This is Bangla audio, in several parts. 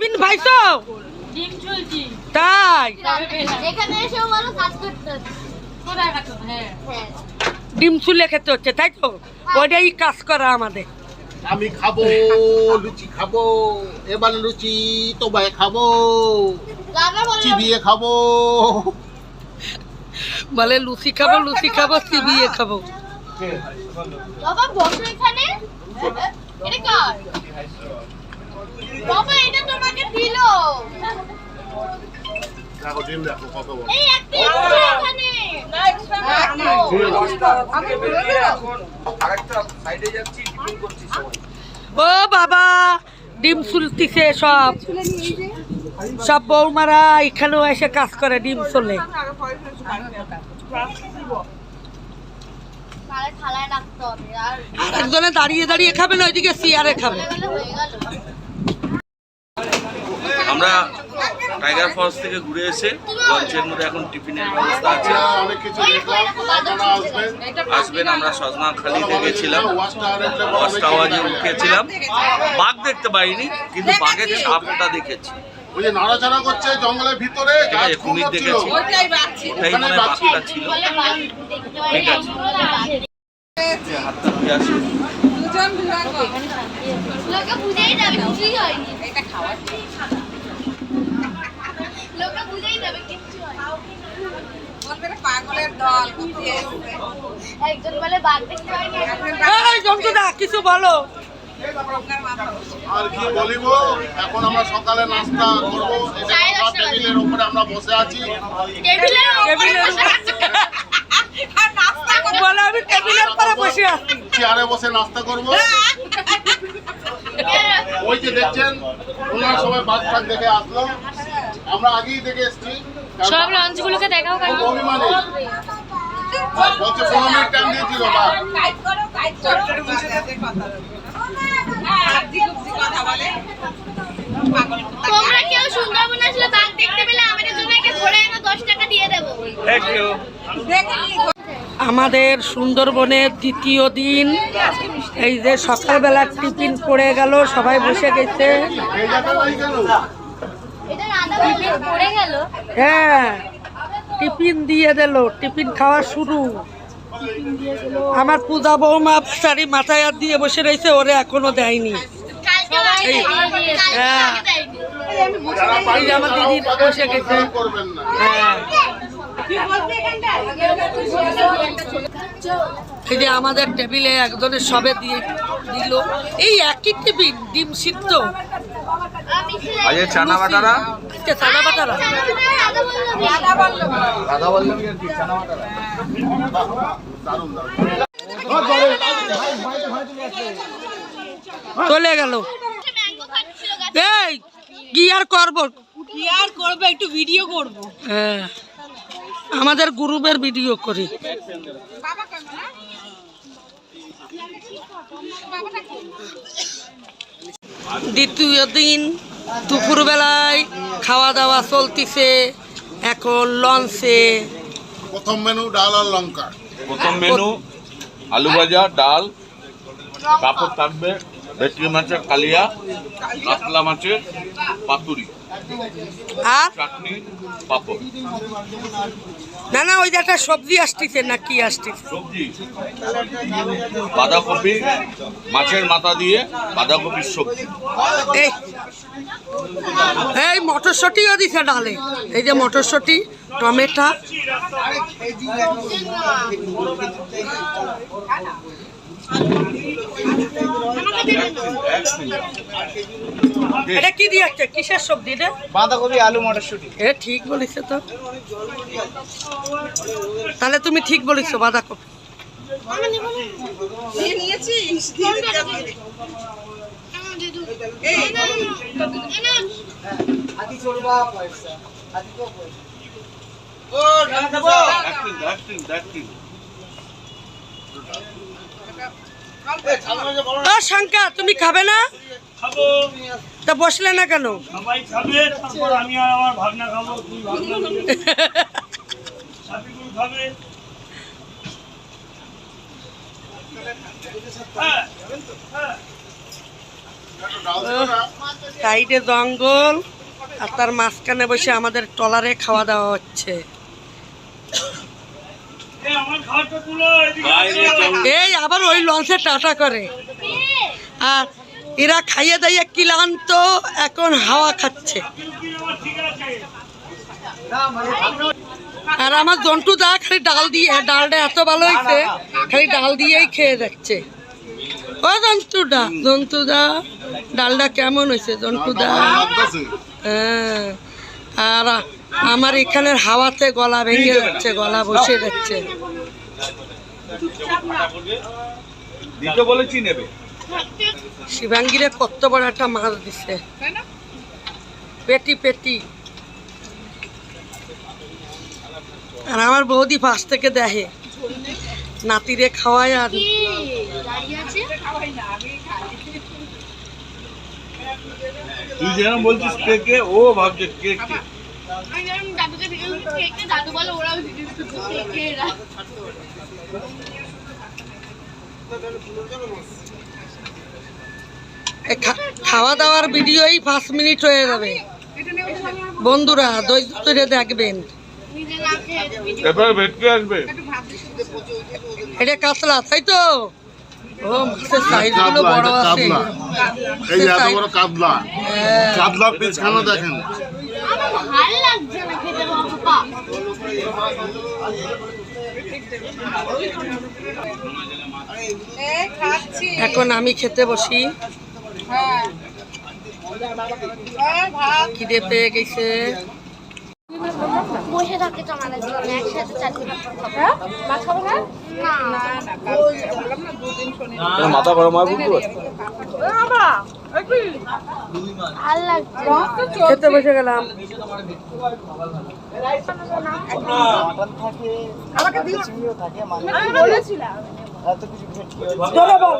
টিফিন ভাইছো? ডিম চুলছি। তাই? এখানে এসেও বলো কাজ করতে হচ্ছে। কোথায় কাটো হ্যাঁ। হ্যাঁ। ডিম চুলে খেতে হচ্ছে তাই তো? ওইটাই কাজ করা আমাদের। আমি খাব লুচি খাব এবার লুচি তোমায় খাব চিবিয়ে খাব। বলে লুচি খাব লুচি খাব চিবিয়ে খাব। বাবা বসো এখানে। এটা কার? বাবা এটা তোমাকে দিলো। দেখো ডিম দেখো কত বড়। এই একটা এখানে। ও বাবা ডিম চুলতিছে সব। সব বৌমারা এখানেও এসে কাজ করে ডিম চলে একজনে দাঁড়িয়ে দাঁড়িয়ে খাবে না ওইদিকে চেয়ারে খাবে। আমরা টাইগার ফলস থেকে ঘুরে এসে লঞ্চের মধ্যে এখন টিফিনের ব্যবস্থা আছে। আসবেন, আমরা সজনা খালিতে গেছিলাম টাওয়ারের টাওয়ারে উঠেছিলাম। বাঘ দেখতে পাইনি, কিন্তু বাঘের সাপটা দেখেছি। ওই যে নাড়াচাড়া করছে জঙ্গলের ভিতরে কুমির দেখেছি। ওটাই মনে ছিল। ঠিক আছে। লোকে বুঝেই যাবে কিচ্ছু পাগলের দল একজন বলে বাঘ দেখতে হয়নি এই জন্তুদা কিছু বলো। আর কি বলিব? এখন আমরা সকালে নাস্তা করব এই যে সাড়ে খাবার দশটা বাজে। টেবিলের উপরে আমরা বসে আছি। টেবিলের উপরে টেবিলের বসে আছে। আর নাস্তা করে বলে আমি টেবিলের পরে বসে আছি। চেয়ারে বসে নাস্তা করব। ওই যে দেখছেন ওনার সময় বাঘ টাক দেখে আসলো। আমরা আগেই দেখে এসছি। সব লঞ্চগুলোকে দেখাও অভিমানী। পনেরো মিনিট টাইম দিয়েছিল হ্যাঁ। তোমরা কেউ সুন্দরবন আসলে বাঘ দেখতে পেলে আমাদের জন্য একে ধরে এনে দশ টাকা দিয়ে দেবো। আমাদের সুন্দরবনের দ্বিতীয় দিন এই যে সকালবেলা টিফিন পড়ে গেল সবাই বসে গেছে। হ্যাঁ টিফিন দিয়ে দিল টিফিন খাওয়া শুরু। আমার পূজা বৌমা শাড়ি মাথায় হাত দিয়ে বসে রয়েছে ওরে এখনও দেয়নি। হ্যাঁ। আমার দিদি বসে গেছে। হ্যাঁ। এই যে আমাদের টেবিলে একজনের সবে দিয়ে দিল। এই একই টিফিন ডিম সিদ্ধ। আজকে চানা বাটারা চানা বাটারা দাদা বললেন কি চানা বাটারা দারুণ চলে গেল। এই কি আর করব? কি আর করব? একটু ভিডিও করব। হ্যাঁ আমাদের গ্রুপের ভিডিও করি। বাবা কেমন? না দ্বিতীয় দিন দুপুরবেলায় খাওয়া দাওয়া চলতিছে এখন লঞ্চে প্রথম মেনু ডাল আর লঙ্কা। প্রথম মেনু আলু ভাজা ডাল তারপর থাকবে ভেটকি মাছের কালিয়া কাতলা মাছের পাতুরি আর? চাটনি পাঁপড়। না না ওই যে একটা সবজি আসতেছে না কি আসতেছে? সবজি। বাঁধাকপি মাছের মাথা দিয়ে বাঁধাকপির সবজি। এই এই মটরশুটিও দিছে ডালে। এই যে মটরশুটি টমেটো। এটা কি দিয়েছে কিসের সবজি রে বাঁধাকপি আলু মটরশুঁটি। এ ঠিক বলিছে তো। তাহলে তুমি ঠিক বলিছো বাঁধাকপি। ও একদিন একদিন একদিন ও শঙ্কা তুমি খাবে না? তা বসলে না কেন? হ্যাঁ হ্যাঁ। সাইডে জঙ্গল আর তার মাঝখানে বসে আমাদের টলারে খাওয়া দাওয়া হচ্ছে। এই আবার ওই লঞ্চে টাটা করে। আর এরা খাইয়ে দাইয়ে ক্লান্ত এখন হাওয়া খাচ্ছে। আর আমার জন্টু দা খালি ডাল দিয়ে ডালটা এত ভালো হয়েছে খালি ডাল দিয়েই খেয়ে যাচ্ছে ও জন্টু দা জন্টু দা ডালটা কেমন হয়েছে জন্টু দা? হ্যাঁ। আর আমার এখানের হাওয়াতে গলা ভেঙে যাচ্ছে গলা বসে যাচ্ছে। দিতে বলেছি নেবে? শিবাঙ্গিরে কত বড় একটা মাছ দিছে। পেটি পেটি। আর আমার বৌদি পাশ থেকে দেখে নাতিরে খাওয়ায় আর তুই যেরকম বলছিস কে কে ও ভাবছে কে কে। দাদুকে দাদু বলে ওরাও ভিডিও দেখে এরা এ খা- খাওয়া দাওয়ার ভিডিওই পাঁচ মিনিট হয়ে যাবে। বন্ধুরা ধৈর্য ধরে দেখবেন। এটা কাতলা তাই তো? ও মাছের সাইজ বড় আছে। এই এত বড় কাতলা। হ্যাঁ। কাতলার দেখেন আমার ভালো লাগছে না খেতে বাবা এই খাচ্ছি এখন আমি খেতে বসি। হ্যাঁ। এই খিদে পেয়ে গেছে। বসে থাকে তো আমাদের জীবনে একসাথে চারটে খাব। মাছ খাব না? না। না না কালকে। বললাম না দুদিন শনি মাথা গরম হয় বুঝতে বাবা এই ভালো লাগছে খেতে বসে গেলাম।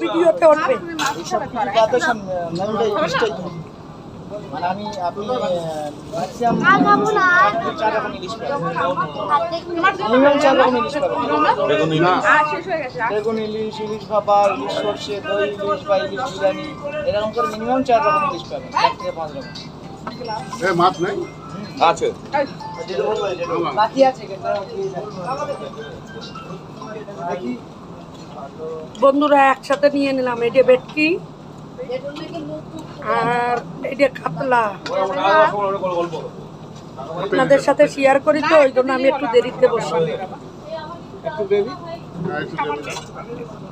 ভিডিওতে উঠবে? মানে আমি আপনি ম্যাক্সিমাম চার রকম ইলিশ পাবেন মিনিমাম চার রকম ইলিশ পাবেন বেগুনি আর শেষ হয়ে গেছে বেগুন ইলিশ ইলিশ ভাপা ইলিশ সর্ষে দই ইলিশ বা ইলিশ বিরিয়ানি এরকম করে মিনিমাম চার রকম ইলিশ পাবেন চার থেকে পাঁচ রকম। মাছ নেই? আছে। বাকি আছে বন্ধুরা একসাথে নিয়ে নিলাম এটা ভেটকি। আর এটা কাতলা আপনাদের সাথে শেয়ার করি তো ওই জন্য আমি একটু দেরিতে বসি।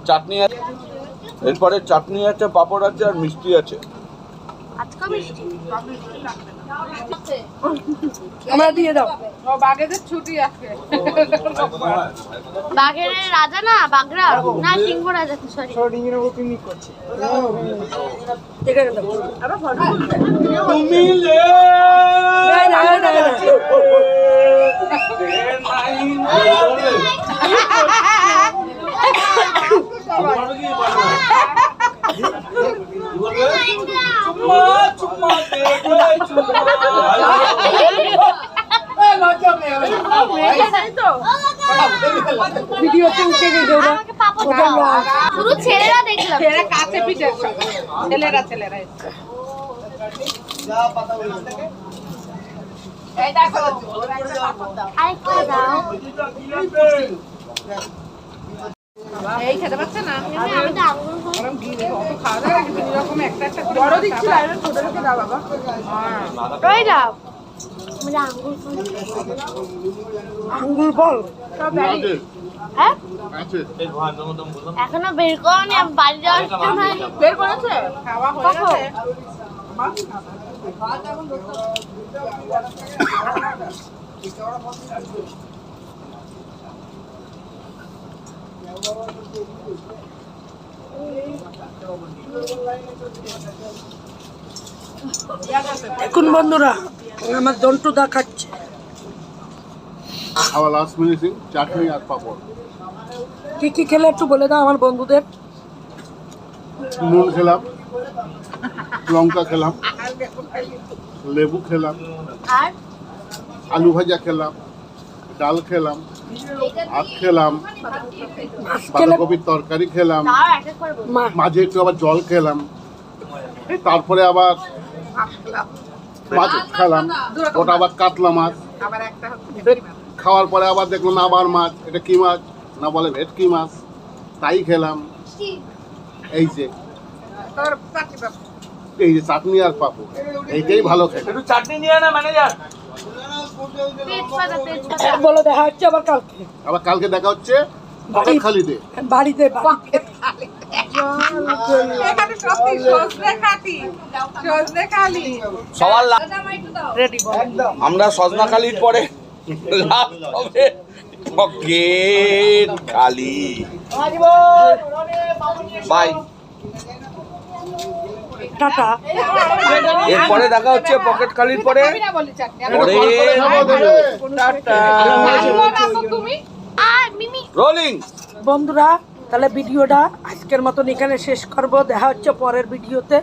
চাটনি আছে এরপরে চাটনি আছে পাপড় আছে আর মিষ্টি আছে আজকে মিষ্টি আমরা দিয়ে দাও। বাঘেদের ছুটি আছে বাঘের রাজা না বাঘরা না সিংহ রাজা সরি ডিঙির উপর পিকনিক করছে। এখানে দাও। তুমি এই না, এই না, এই না। ভিডিওতে উঠে গেছে ওরা আমাকে পাপড় দাও। শুধু ছেলেরা দেখলাম। ছেলেরা কাছে পিঠে ছেলেরা ছেলেরা যা পাতা বলি এই দেখো ওরা একটা দাও। এই খেতে পাচ্ছে না? আমি তো আঙুল গরম ঘি দেবো। অত খাওয়া দাওয়া দুই রকম একটা একটা করে বড় দিচ্ছি আর ছোট লোকে দাও বাবা। ওই দাও। আঙ্গুর বল। আছে হ্যাঁ? এখনও বের করনি আমি বাড়ি যাওয়ার সময় বের করেছে? খাওয়া হয়ে গেছে? এখন বন্ধুরা আমার জন্টু দা খাচ্ছে। আবার লাস্ট ফিনিশিং চাটনি আর পাপড় কি কি খেলে একটু বলে দাও আমার বন্ধুদের? নুন খেলাম লঙ্কা খেলাম লেবু খেলাম আলু ভাজা খেলাম ডাল খেলাম ভাত খেলাম বাঁধাকপির তরকারি খেলাম মাঝে একটু আবার জল খেলাম তারপরে আবার মাছ খেলাম। ওটা আবার কাতলা মাছ। আবার একটা মাছ। খাওয়ার পরে আবার দেখলাম আবার মাছ এটা কি মাছ? না বলে ভেটকি মাছ। তাই খেলাম। এই যে। এই যে চাটনি আর পাপু এইটাই ভালো খেতে একটু চাটনি নিয়ে না ম্যানেজার তেজপাতা তেজপাতা বলো দেখা হচ্ছে আবার কালকে। আবার কালকে দেখা হচ্ছে খালিতে বাড়িতে খালি। আমরা সজনাখালির পরে লাভ হবে পকেট খালি বাই। টাটা। এরপরে দেখা হচ্ছে পকেট খালির পরে। রোলিং। বন্ধুরা তাহলে ভিডিওটা আজকের মতন এখানে শেষ করব। দেখা হচ্ছে পরের ভিডিওতে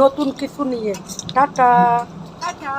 নতুন কিছু নিয়ে। টাটা। টাটা।